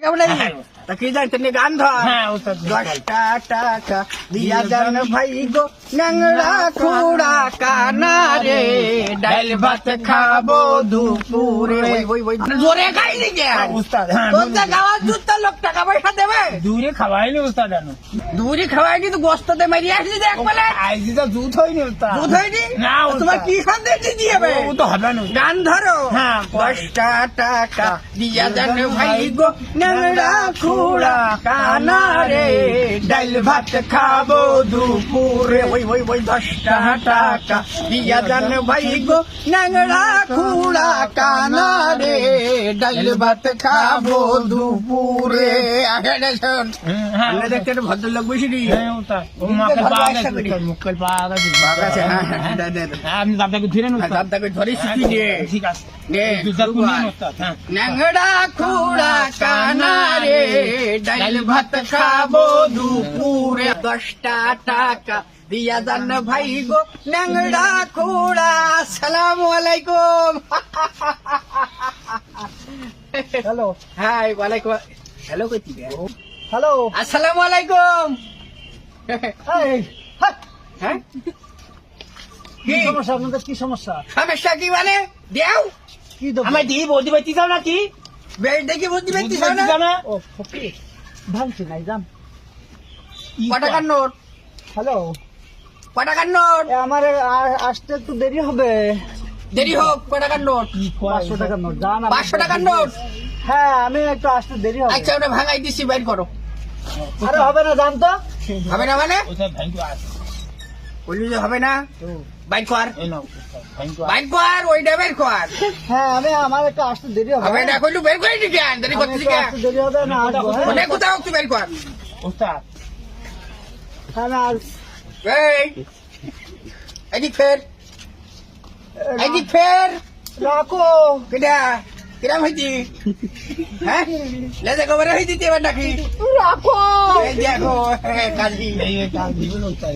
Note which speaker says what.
Speaker 1: কি জানি তুমি গান ধর?
Speaker 2: হ্যাঁ
Speaker 1: দশটা টাকা দিয়া জান ভাই গো ন্যাংরা খুড়া কানা রে ডাইল ভাত খাব দুপুরে। জোরে গাইলি কে?
Speaker 2: উস্তাদ হ্যাঁ
Speaker 1: তোর যে গাওয়ার দুধটা লোক টাকা পয়সা দেবে?
Speaker 2: দূরে খাওয়াইনি উস্তাদ জানো
Speaker 1: দূরে খাওয়াই কিন্তু গোস্ততে মারি আসলি দেখ বলে।
Speaker 2: আইজি তো দুধ হয়নি উস্তাদ।
Speaker 1: দুধ হয়নি?
Speaker 2: না,
Speaker 1: তোমার কি সন্দেশ দিয়ে হবে?
Speaker 2: ও তো হবে না।
Speaker 1: গান ধরো।
Speaker 2: হ্যাঁ,
Speaker 1: দশটা টাকা দিয়া যান ভাই গো ন্যাংরা খুড়া কানা রে ডাইল ভাত খাব দুপুরে। ওই ওই ওই দশটা টাকা দিয়া যান ভাই গো ন্যাংরা খুড়া কানা রে ডাইল ভাত খাব দুপুরে। শোন।
Speaker 2: হ্যাঁ
Speaker 1: আমরা দেখতে একটা ভদ্রলোক বসিনি
Speaker 2: হ্যাঁ উস্তাদ ও মাকে পা গেছে।
Speaker 1: হ্যাঁ, হ্যাঁ।
Speaker 2: হ্যাঁ, আপনি আপনাকে ধরে নেন
Speaker 1: দাদাকে ধরে শিখি
Speaker 2: ঠিক আছে।
Speaker 1: নে,
Speaker 2: দুধটা
Speaker 1: শুরু
Speaker 2: তুলে
Speaker 1: কর।
Speaker 2: নেন উস্তাদ হ্যাঁ।
Speaker 1: ন্যাংড়া খুড়া কানা রে ডাইল ভাত খাব দুপুরে। দশটা টাকা দিয়া যান ভাই গো ন্যাংড়া খুড়া সালাম আলাইকুম।
Speaker 3: হ্যালো।
Speaker 1: হাই ওয়ালাইকুম হ্যালো কইতি
Speaker 3: হ্যালো।
Speaker 1: আসসালামু আলাইকুম। হ্যাঁ?
Speaker 3: কি সমস্যা আপনাদের? কি সমস্যা?
Speaker 1: সমস্যা কি মানে? দেও।
Speaker 3: কি দেবো?
Speaker 2: আমি দিই বৌদি বাইতে যাও নাকি?
Speaker 1: বেশ দেখি
Speaker 2: বৌদি বাইতে
Speaker 1: না?
Speaker 2: যাও না?
Speaker 3: ও ফকির। ভাঙছি নাই যান।
Speaker 1: ক টাকার নোট
Speaker 3: হ্যালো।
Speaker 1: টাকার নোট
Speaker 3: আমার আসতে একটু দেরি হবে।
Speaker 1: দেরি হোক ক টাকার নোট
Speaker 3: পাঁচশো টাকার নোট যান
Speaker 1: পাঁচশো টাকার নোট?
Speaker 3: হ্যাঁ আমি একটু আসতে দেরি হবে।
Speaker 1: আচ্ছা ওটা ভাঙাই দিছি বাইর করো।
Speaker 3: আরে হবে না জান তো
Speaker 1: হবে না মানে? বললি যে হবে না? বাইর কর।
Speaker 2: এই নাও উস্তাদ থ্যাংক ইউ
Speaker 1: বাইর কর ওইটা বের কর।
Speaker 3: হ্যাঁ আমি আমার একটু আসতে দেরি হবে।
Speaker 1: হবে না কইলু বের করে দিকে দেরি
Speaker 3: হবে না আসব?
Speaker 1: কোথাও তুই বের কর।
Speaker 2: উস্তাদ
Speaker 3: হ্যাঁ না আর-
Speaker 1: এই এদিক ফের এদিক ফের
Speaker 3: রাখো
Speaker 1: কেটা কিরাম হইতি হ্যাঁ লেজে খবর হইতি এবার নাকি
Speaker 3: রাখো
Speaker 1: এই দেখো কাজী
Speaker 2: এই কাজ উস্তাদ